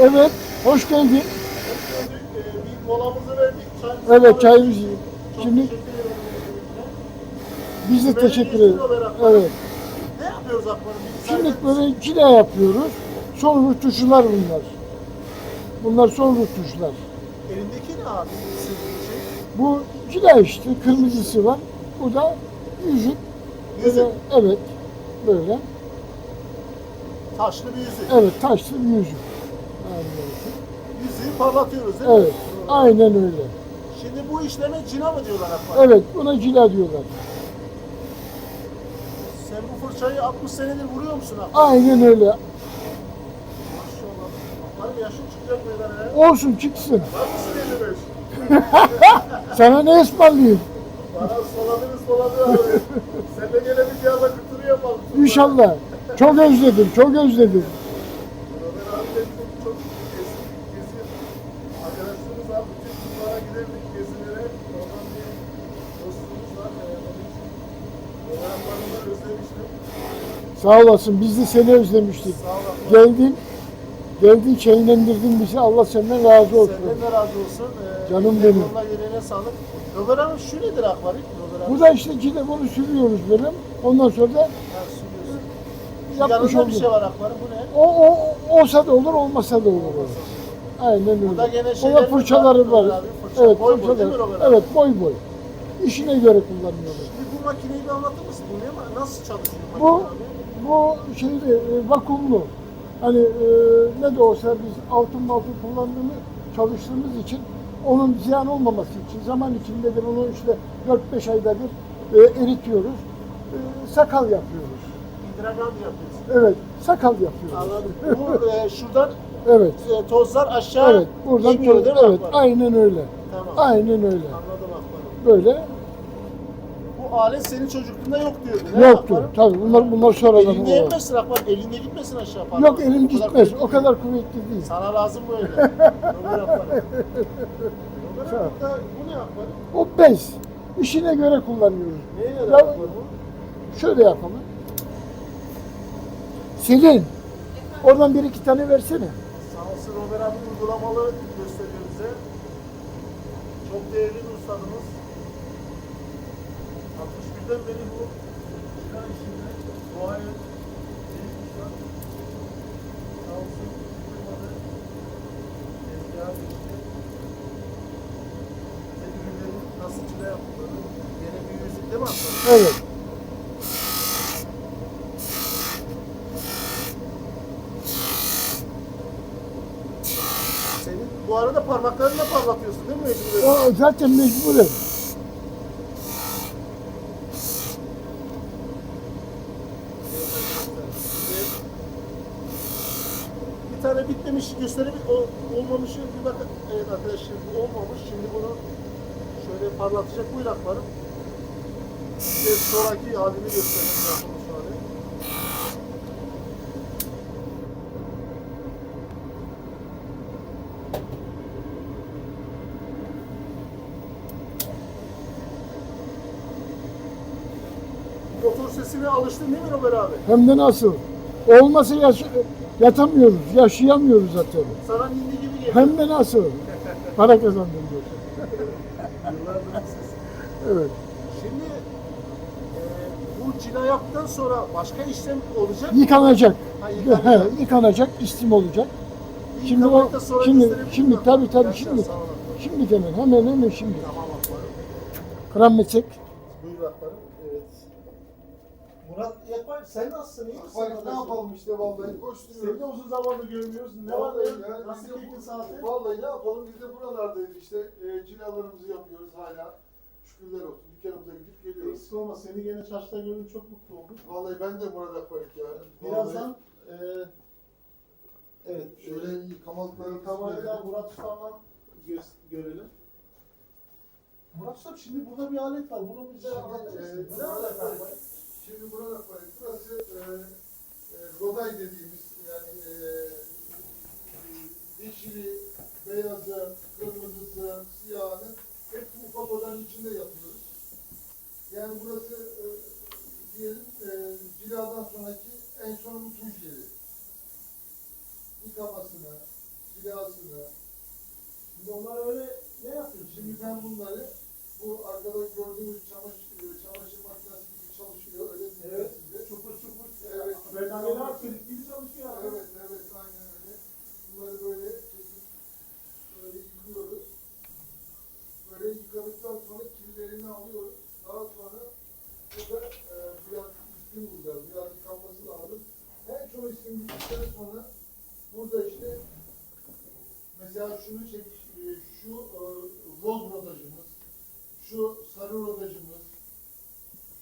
Evet, hoş geldin. Molamızı verdik. Çayımızı Evet, çayımızı Şimdi biz de teşekkür ederiz. Evet. Ne yapıyoruz Akbar'ım? Şimdi böyle cila yapıyoruz. Son rütuşlar bunlar. Bunlar son rütuşlar. Elindeki ne abi? Sivri şey. Bu cila işte, kırmızısı var. Bu da yüzük. Yüzük. Evet, böyle. Taşlı bir yüzük. Evet, taşlı bir yüzük. Yüzüğü parlatıyoruz değil mi? Evet, aynen öyle. Şimdi bu işleme cina mı diyorlar Akbar? Evet, buna cila diyorlar. Sen bu fırçayı 60 senedir vuruyor musun abi? Aynen öyle. Maşallah. Akbar'ım yaşın çıkacak meydana. Olsun çıksın. Var mısın 55? Sana ne ısmarlayayım? Bana ısmarladın ısmarladın abi. Sen de bir yağla kültürü yapalım. İnşallah. Çok özledim, çok özledim. Sağ olasın, biz de seni özlemiştik. Geldin, geldin çayınlendirdin bizi. Allah senden razı olsun. Senden de razı olsun. Ee, Canım benim. koluna yüreğine sağlık. Abi şu nedir akvaryum? Bu da işte cile bunu sürüyoruz böyle. Ondan sonra da yapmış yanında bir olduk. şey var akvaryum. Bu ne? O, o, olsa da olur, olmasa da olur. Aynen öyle. Burada gene Ona fırçaları var, abi, fırça. Evet, Boy boy değil mi fırçalar. Ömer abi? Evet, boy boy. İşine göre kullanıyoruz. Şimdi bu makineyi bir anlatır mısın? Bu ne? Nasıl çalışıyor Bu makine abi? bu şeyde e, vakumlu. Hani e, ne de olsa biz altın altın kullandığımız çalıştığımız için onun ziyan olmaması için zaman içinde bir onu işte 4-5 ayda bir e, eritiyoruz. E, sakal yapıyoruz. İdragan yapıyorsun. Evet, sakal yapıyoruz. Anladım. Bu e, şuradan Evet. e, tozlar aşağı Evet, buradan iniyor toz- değil mi Evet, akvaryum? aynen öyle. Tamam. Aynen öyle. Anladım akvaryum. Böyle Bu alet senin çocukluğunda yok diyordun. mi yoktu. akvaryum? Tabii bunlar bunlar sonradan Elinde oldu. yenmesin akvaryum. Elinde gitmesin aşağı falan. Yok elim O kadar gitmez. kuvvetli O kadar kuvvetli değil. Sana lazım böyle. Ömer akvaryum. Ömer Sağ ol. abi, burada bu ne akvaryum? O bez. İşine göre kullanıyoruz. Neye yarar Ya- akvaryum? Şöyle yapalım. Selin, oradan bir iki tane versene. Sağ olsun Ömer abi uygulamalı gösteriyor bize. Çok değerli bir ustadımız. 61'den beri bu çıkan işinde doğaya iyi kuşlar. Sağ olsun kırmadı. Tezgaha geçti. Bize ürünlerin nasıl çıra yapıldığını yeni bir yüzük değil mi aslında? Evet. Senin bu arada parmaklarınla parlatıyorsun değil mi mecburen? O zaten mecburen. Bir tane bitmemiş gösterebil o olmamışı bir bakın. Evet arkadaşlar bu olmamış. Şimdi bunu şöyle parlatacak buyur akbarım. Size sonraki halini göstereyim Motor sesine alıştın değil mi Ömer abi? Hem de nasıl? Olmasa yaş- yatamıyoruz, yaşayamıyoruz zaten. Sana ninni gibi geliyor. Hem de nasıl? Para kazandım diyor. Yıllardır ses. Evet. Şimdi e, bu cila yaptıktan sonra başka işlem olacak mı? Yıkanacak. Ha, yıkanacak. He, yıkanacak, istim olacak. Şimdi o, Yıkamakta sonra şimdi, gösterebilir şimdi miyim? tabii tabii şimdi. sağ olun. Şimdi hemen, hemen hemen şimdi. Tamam akbarım. Kram meslek. Buyur akbarım. Murat yapar. Sen nasılsın? İyi misin? Bak ne yapalım işte vallahi Seni de koşturuyoruz. uzun zamandır görmüyoruz. Ne var ne? ya, Nasıl biz de keyfin bu- saati? Vallahi ne yapalım biz de buralardayız işte e, cilalarımızı yapıyoruz hala. Şükürler olsun dükkanımıza gidip geliyoruz. Eksik olma. Seni gene çarşıda gördüm. Çok mutlu oldum. Vallahi ben de Murat Akbarik ya. Birazdan e, evet. Vallahi şöyle yıkamalıkları kamerayla Murat Usta'la gö- görelim. Murat Usta şimdi burada bir alet var. Bunu bize anlatır mısın? Bu ne alet abi? Şimdi Akbarik burası e, e, roday dediğimiz yani e, yeşili, beyazı, kırmızısı, siyahını hepsi ufak odanın içinde yapıyoruz. Yani burası e, diyelim e, ciladan sonraki en son tuş yeri. cilasını. Şimdi onlar öyle ne yapıyorsun? Şimdi ben bunları bu arkada gördüğünüz çamaşır, çamaşır makinesi gibi çalışıyor. Öyle değil mi Evet. size? Çukur çukur. Evet. Perdaneler kilit gibi çalışıyor abi. Evet, evet, aynen öyle. Bunları böyle çekip böyle yıkıyoruz. Böyle yıkadıktan sonra kirlerini alıyoruz. Daha sonra burada e, biraz istim bulacağız. Biraz yıkanması lazım. En çok istim bittikten sonra burada işte mesela şunu çek, e, şu e, roz rodajımız, şu sarı rodajımız,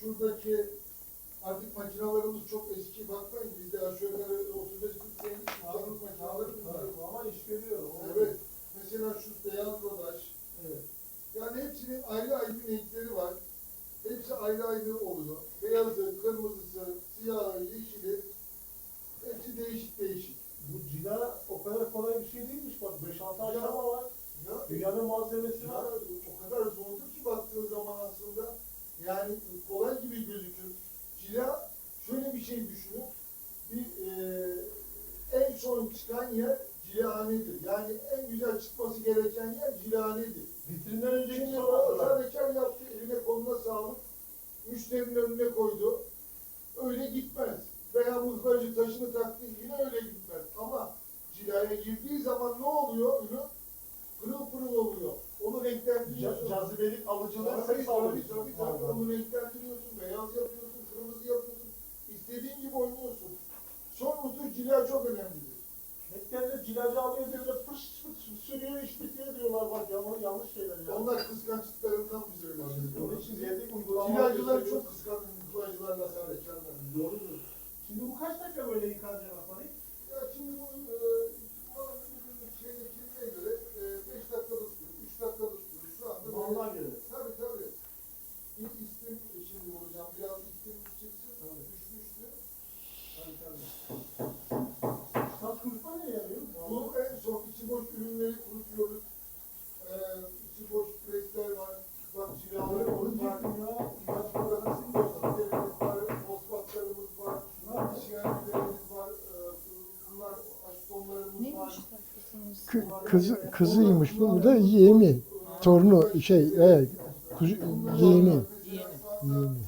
şuradaki artık makinalarımız çok eski bakmayın bizde aşağı yukarı 35 40 senelik kullanım makinaları bunlar. Ama iş görüyor. Evet. Mesela şu beyaz rodaj. Evet. Yani hepsinin ayrı ayrı renkleri var. Hepsi ayrı ayrı oluyor. Beyazı, kırmızısı, siyahı, yeşili. Hepsi değişik değişik. Bu cila o kadar kolay bir şey değilmiş. Bak 5-6 aşama var. Ya, Dünyanın malzemesi ya, var. o kadar zordur ki baktığın zaman aslında yani kolay gibi gözükür. Cila şöyle bir şey düşünün. Bir eee en son çıkan yer cilahanedir. Yani en güzel çıkması gereken yer cilahanedir. Vitrinden önceki Şimdi o sonralar. sadece yaptı, eline koluna sağlık, müşterinin önüne koydu. Öyle gitmez. Veya mızracı taşını taktı, yine öyle gitmez. Ama cilaya girdiği zaman ne oluyor ürün? Pırıl pırıl oluyor. Onu renklendiriyorsun. Ca- cazibelik alıcılığı Tabii, ses tabii, alıyorsun. tabii, tabii. Onu renklendiriyorsun, beyaz yapıyorsun, kırmızı yapıyorsun. İstediğin gibi oynuyorsun. Son cila çok önemlidir. Netlerinde cilacı alıyor diyor da fırs fırs sürüyor iş bitiyor diyorlar bak yanlış, yanlış şeyler ya. Onlar kıskançlıklarından biz öyle Onun için yedik uygulamalar Cilacılar çok kıskanır, mutfacılarla sahtekarlar. Doğrudur. Şimdi bu kaç dakika böyle yıkanacak Akmanik? Ya şimdi bu e, malın ürünün şeyine kirliğe göre 5 dakikada tutuyor, 3 dakikada tutuyor. Şu anda Malına göre. Tabii tabii. İlk istim e, şimdi vuracağım. Biraz istim çıksın. Düşmüştü. Tabii tabii. Saç kurutma ne yarıyor? Bu en son içi boş ürünleri kurutuyoruz. E, içi boş presler var. Bak Yağları cilalarımız onu var. diyecektim ya. Bak burada nasıl gösterimiz var. Fosfatlarımız var. Şiyanetlerimiz var. E, bunlar aştonlarımız var. Neymiş takmışsınız? Kı- kızı, kızıymış bu, bu da yeğeni. Torunu şey, evet, kuzu, yeğeni. yeğeni.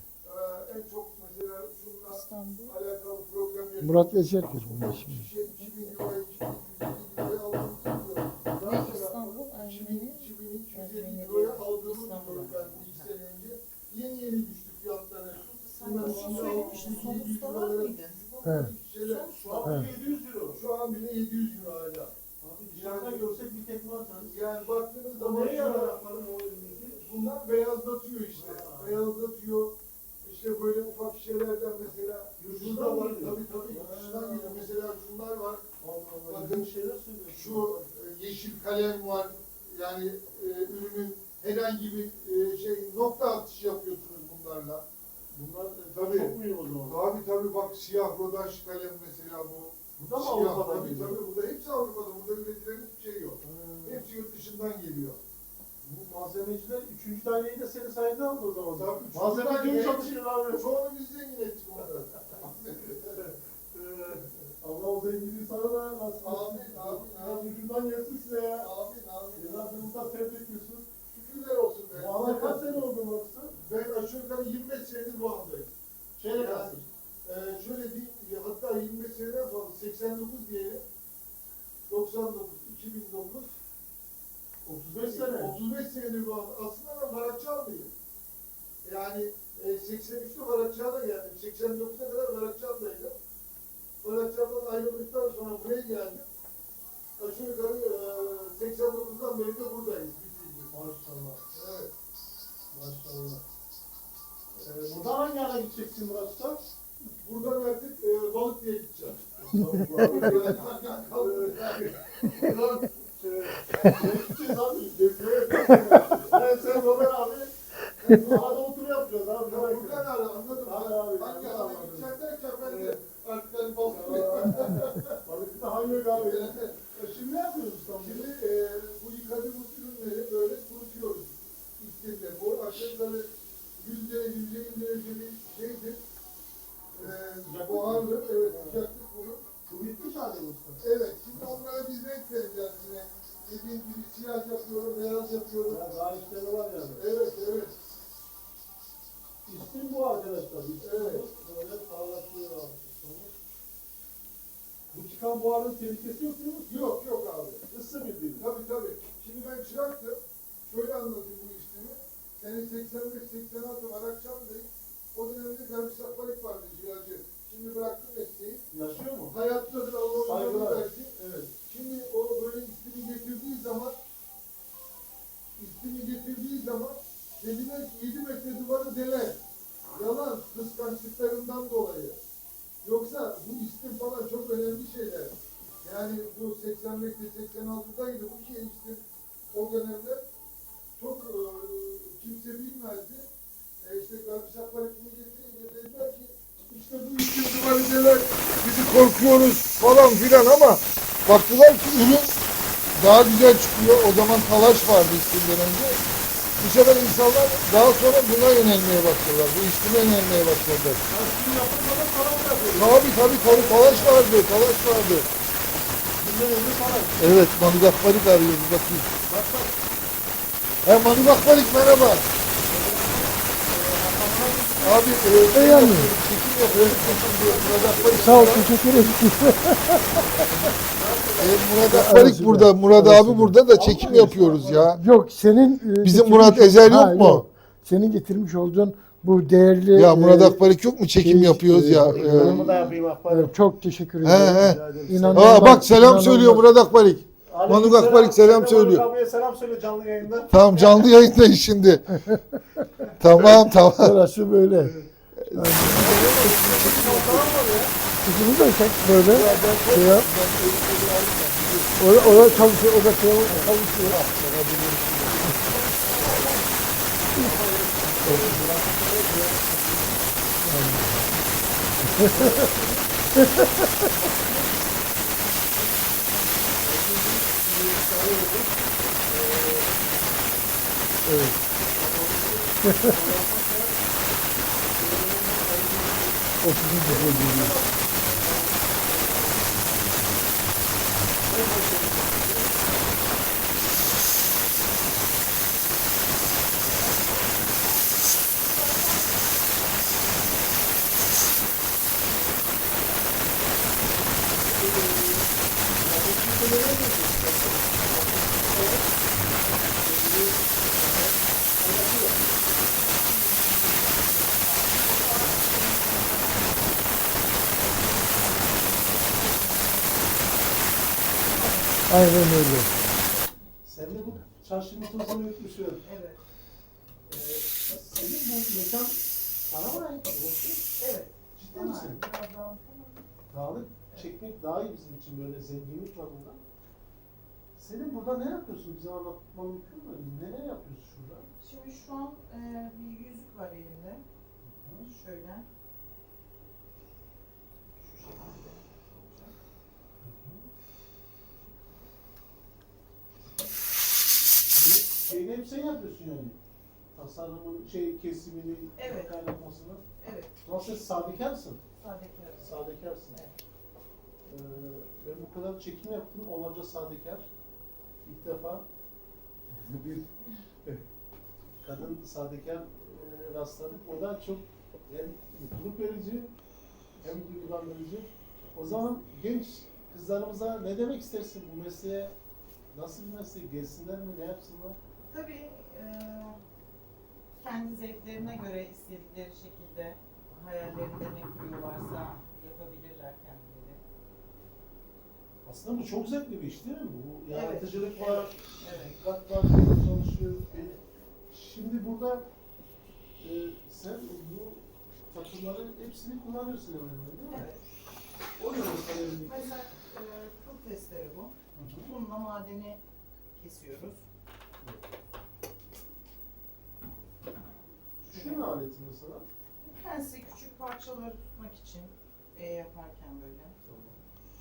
Murat Eserkir bunun ismi. Şişe 2000 euro, 2250 euroya aldığımızı biliyorum. Ne İstanbul, 2000, Ermeni, 2250 Ermeni euroya diyor. aldığımızı İstanbul. biliyorum ben bu iki sene önce. Yeni yeni düştü fiyatları. Sen nasıl söylemiştin? Sonuçta var mıydı? Evet. Şu an Evet. 700 euro. şu an bile 700 euro hala. Dışarıda görsek bir tek var tanesi. Yani baktığınız zaman neye yarar an- Akmanik o elindeki? bunlar beyazlatıyor işte. Ha. Beyazlatıyor. İşte böyle ufak şişelerden mesela Yurt şurada dışından var. Tabii tabii yurt dışından geliyor. Mesela şunlar var. Allah Allah. Bakın şeyler söylüyor. Şu e, yeşil kalem var. Yani e, ürünün herhangi bir e, şey nokta atışı yapıyorsunuz bunlarla. Bunlar e, Tabii. çok mühim o zaman. Tabii tabii bak siyah rodaj kalem mesela bu. Bu da mı Siyah, Avrupa'dan tabii, geliyor? Tabii burada hepsi Avrupa'da. Burada üretilen hiçbir şey yok. Hmm. Hepsi yurt dışından geliyor. Bu malzemeciler üçüncü taneyi de senin sayende aldı o zaman. Tabii, üçüncü Malzemeci tane çalışıyor abi? Çoğunu biz zengin ettik onları. Ee, Allah o zenginliği sana da nasip Amin, amin, Biraz amin. ucundan size ya. Amin amin. Burada ter döküyorsun. Şükürler olsun be. Bu kaç sene oldu Maksın? Ben aşağı yukarı 25 senedir bu andayım. Şeyle Yani, kalsın. e, şöyle diyeyim, hatta 25 seneden fazla 89 diyelim. 99, 2009, 35 sene. 35 senedir bu. Aslında ben Barakçıalıyım. Yani e, 83'te Barakçıal'a geldim. 89'a kadar Barakçıal'daydım. Barakçıal'dan ayrıldıktan sonra buraya geldim. Aşağı yukarı e, 89'dan beri de buradayız. Maşallah. Evet. Maşallah. Ee, buradan hangi ara gideceksin Murat Usta? Buradan artık e, balık diye gideceğim. Buradan şey, şey gideceğiz abi. 85-86 var akşamdayım. O dönemde Derviş Akbalik vardı ciğerci. Şimdi bıraktım mesleği. Yaşıyor mu? Hayattadır Allah'ın ömrünü versin. Evet. Şimdi o böyle ismini getirdiği zaman ismini getirdiği zaman dediler ki 7 metre duvarı deler. Yalan kıskançlıklarından dolayı. Yoksa bu istim falan çok önemli şeyler. Yani bu 85'te 86'daydı bu iki istim o dönemde çok e, kimse bilmezdi. E işte Garbi Şakbarik'ini getirince dediler ki işte bu istim duvarı deler. Bizi korkuyoruz falan filan ama baktılar ki ürün daha güzel çıkıyor. O zaman talaş vardı istimden önce. Bu sefer insanlar daha sonra buna yönelmeye başladılar. Bu istime yönelmeye başladılar. Tabii tabii tabii talaş vardı, talaş vardı. Evet, Manugakbarik arıyoruz bakayım. Bak bak. He Manugakbarik merhaba. Abi e, E yani. çekim diyor. Murat Akbarik. Sağ ol, teşekkür ederim. E, Murat Akbarik burada. Murat abi burada da çekim yapıyoruz ya. Yok senin... e, Bizim getirmiş- Murat Ezel yok Ha, mu? Senin getirmiş olduğun bu değerli... Ya Murat e, Akbarik yok mu? Çekim şey, yapıyoruz e, ya. E, da yapayım Akbar. e, çok teşekkür He ederim. he. İnanılmaz. Aa bak selam inanılmaz. söylüyor Murat Akbarik. Aleyküm Manuk Akbarik selam söylüyor. Manuk abiye selam söyle canlı yayında. Tamam canlı yayındayız şimdi. tamam tamam. Orası böyle. Kızımı da çek böyle. Şey yap. Orada, orada çalışıyor, orada şey çalışıyor. Otuzun güzel geliyor. Aynen öyle. Sen de bu çarşı mutlusunu yutmuşsun. Evet. Ee, senin bu mekan sana mı ait? Burası? Evet. Ciddi misin? Biraz daha- Dağlık çekmek daha iyi bizim için böyle zenginlik var burada. Senin burada ne yapıyorsun? Bize anlatman mümkün mü? Neler yapıyorsun şurada? Şimdi şu an e, bir yüzük var elimde. Şöyle. Şu şekilde olacak. Bunu şeyini hep sen yapıyorsun yani. Tasarımın şey kesimini, Evet. kaynatmasını. Evet. Nasıl sadekarsın? Sadekar. Sadekarsın. Evet. Ee, ben bu kadar çekim yaptım. Onlarca sadekar. İlk defa bir kadın sadekar e, rastladık. O da çok hem mutluluk verici hem duygulandırıcı. O zaman genç kızlarımıza ne demek istersin bu mesleğe? Nasıl bir meslek? Gelsinler mi? Ne yapsınlar? Tabii e, kendi zevklerine göre istedikleri şekilde hayallerinde ne kuruyorlarsa yapabilirler kendileri. Aslında bu çok zevkli bir iş değil mi? Bu Evet, yaratıcılık var, Evet. dikkat var, çalışıyor. E, Şimdi burada e, sen bu takımların hepsini kullanıyorsun hemen hemen değil mi? Evet. O mesela elindeki? Mesela e, kıl testleri bu. Bununla madeni kesiyoruz. Şu ne aleti mesela? Pense küçük parçaları tutmak için e, yaparken böyle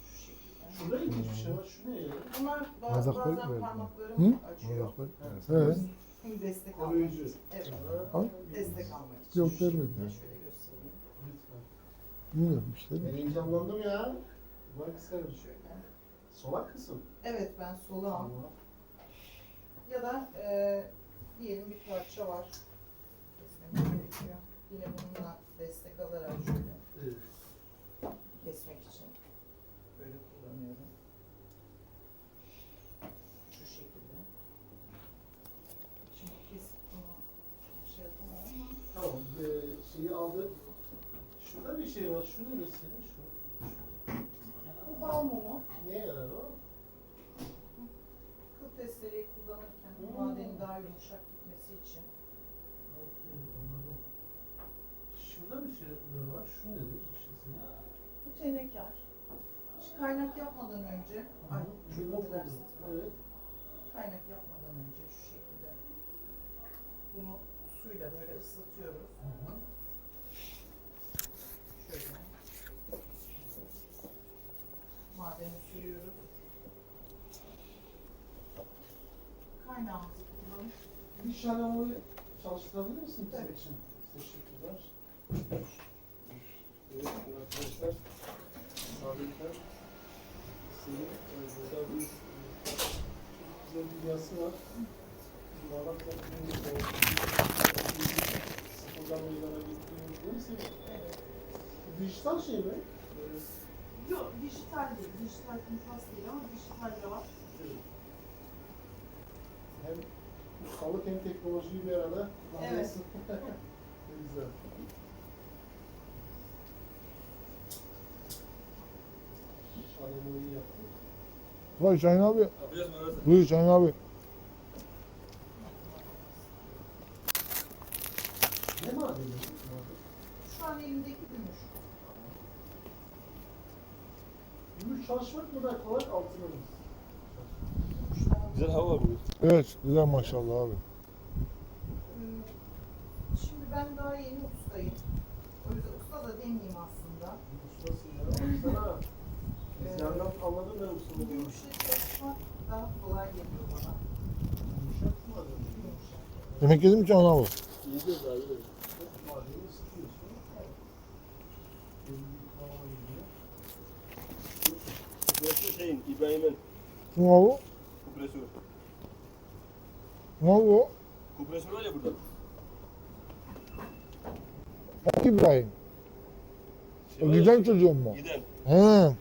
şu şekilde. Şurada ilginç bir şey var. Şu ne ya? Bunlar ba- Bardak koyup bazen böyle. parmaklarımı Hı? açıyor. Evet. Bir destek almak Koruyucu. için. Evet. Al. Destek almak için. Yok, Şu şekilde vermedi. Şöyle göstereyim. Lütfen. Bilmiyorum işte. Ben heyecanlandım ya. Bak sen Şöyle. solak mısın? Evet ben solağım. Ya da e, diyelim bir parça var. Gerekiyor. Yine bununla destek alarak şöyle Evet. kesmek için böyle kullanıyorum. Şu şekilde. Şimdi kesip bunu şey yapamam ama Tamam. Ee, şeyi aldı. Şurada bir şey var. Şu neresi senin? Şu. bu bal mumu Neye yarar o? kıl testereyi kullanırken Hmm. madenin daha yumuşak gitmesi için Anladım. Şurada bir şey var. Şu nedir? Şu senin. bu tenekar. Hiç kaynak yapmadan önce ay Evet. Kaynak yapmadan önce şu şekilde bunu suyla böyle ıslatıyoruz. Şöyle. Madeni sürüyoruz. Kaynağımızı kullanıp Bir şalamayı çalıştırabilir misin? Tabii. Için? Teşekkürler. Evet arkadaşlar. Sabitler. Senin e, burada güzel bir yazısı var. Malatya Klinik Sıfırdan meydana gittiğimiz değil mi senin? evet. Bu Dijital şey mi? Yok dijital değil. Dijital kumpas değil ama dijital de var. Evet. Hem ustalık hem teknolojiyi bir arada. Evet. ne güzel. Şalamayı yaptım. Vay Şahin abi. Buyur Şahin abi. Ne madeni? Şu an elimdeki gümüş. Gümüş çalışmak mı da kolay altına mı? Güzel hava bugün. Evet güzel maşallah abi. Ee, Şimdi ben daha yeni ustayım. O yüzden usta da demeyeyim aslında. Ustasın ya. Baksana. Biz yandan anladım ben Bu ustamı. gümüşle çalışmak daha kolay geliyor bana. Yumuşak mı madeni? Yumuşak. Yemek yedin mi Şahin abi? Yiyeceğiz abi. Burası şeyin, İbrahim'in Ne o? Kompresör var ya burada. Hangi İbrahim? O giden çocuğum mu? Giden. He.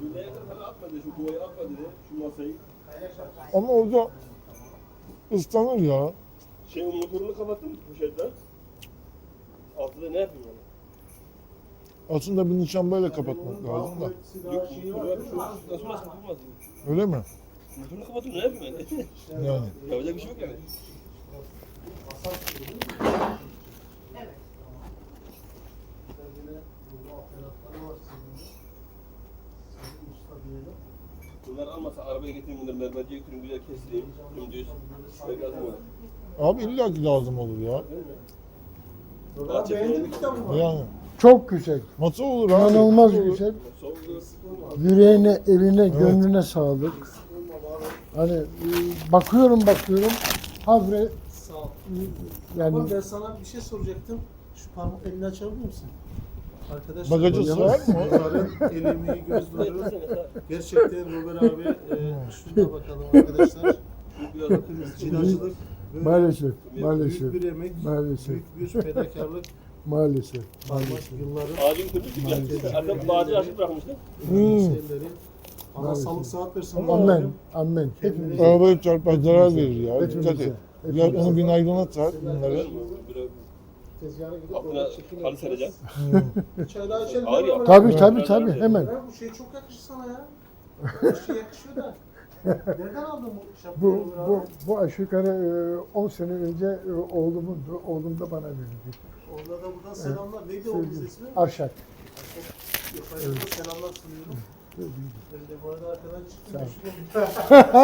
Şuraya kadar atma dedi, şu kovayı atma dedi, şu masayı. Ama orada ıslanır ya. Şey motorunu kapattım bu şeyden. Altıda ne yapayım yani? Aslında bir nişan böyle kapatmak lazım da. Yok, motoru var, şu nasıl nasıl kapatmaz. Öyle mi? Motorunu kapattım ne yapayım yani? Yani. Yapacak bir şey yok yani. Bunlar almasa arabaya getireyim bunları mermerciye götüreyim güzel kestireyim. Dümdüz. Şöyle gazım olur. Abi illa ki lazım olur ya. Mi? Kitabı. Yani. Çok güzel. Nasıl olur abi? İnanılmaz güzel. Yüreğine, eline, gönlüne sağlık. Hani e, bakıyorum bakıyorum. Havre Sağ ol. yani Ama ben sana bir şey soracaktım. Şu parmak elini açabilir misin? Arkadaşlar Bagajı sığar mı? Bunların el emeği göz nuru. Gerçekten Robert abi e, şuna bakalım arkadaşlar. Biraz Bakınız cilacılık böyle maalesef, büyük maalesef, bir emek, maalesef, büyük bir fedakarlık maalesef. parmak yılların Ağacı götürdük ya. Adam ağacı açık bırakmıştı. Hmm. Allah Maalesef. sağlık sıhhat versin. Amen, amen. Arabaya çarpar zarar verir ya. Dikkat et. Ya onu bir naylona tak bunları. Biraz Tezgahına gidip orada çekim halı sereceğim. Çaylar içelim. Tabii tabii tabii hemen. Bu şey çok yakışır sana ya. Bu şey yakışıyor da. Nereden aldın bu şapkayı? Bu, bu, bu aşağı yukarı e, 10 sene önce e, oğlumun, oğlum da bana verdi. Onlara da buradan selamlar. Neydi oğlunuz Sevgili. ismi? Arşak. Efendim selamlar sunuyorum. Ben de bu arada arkadan Sağ ol. çıktım.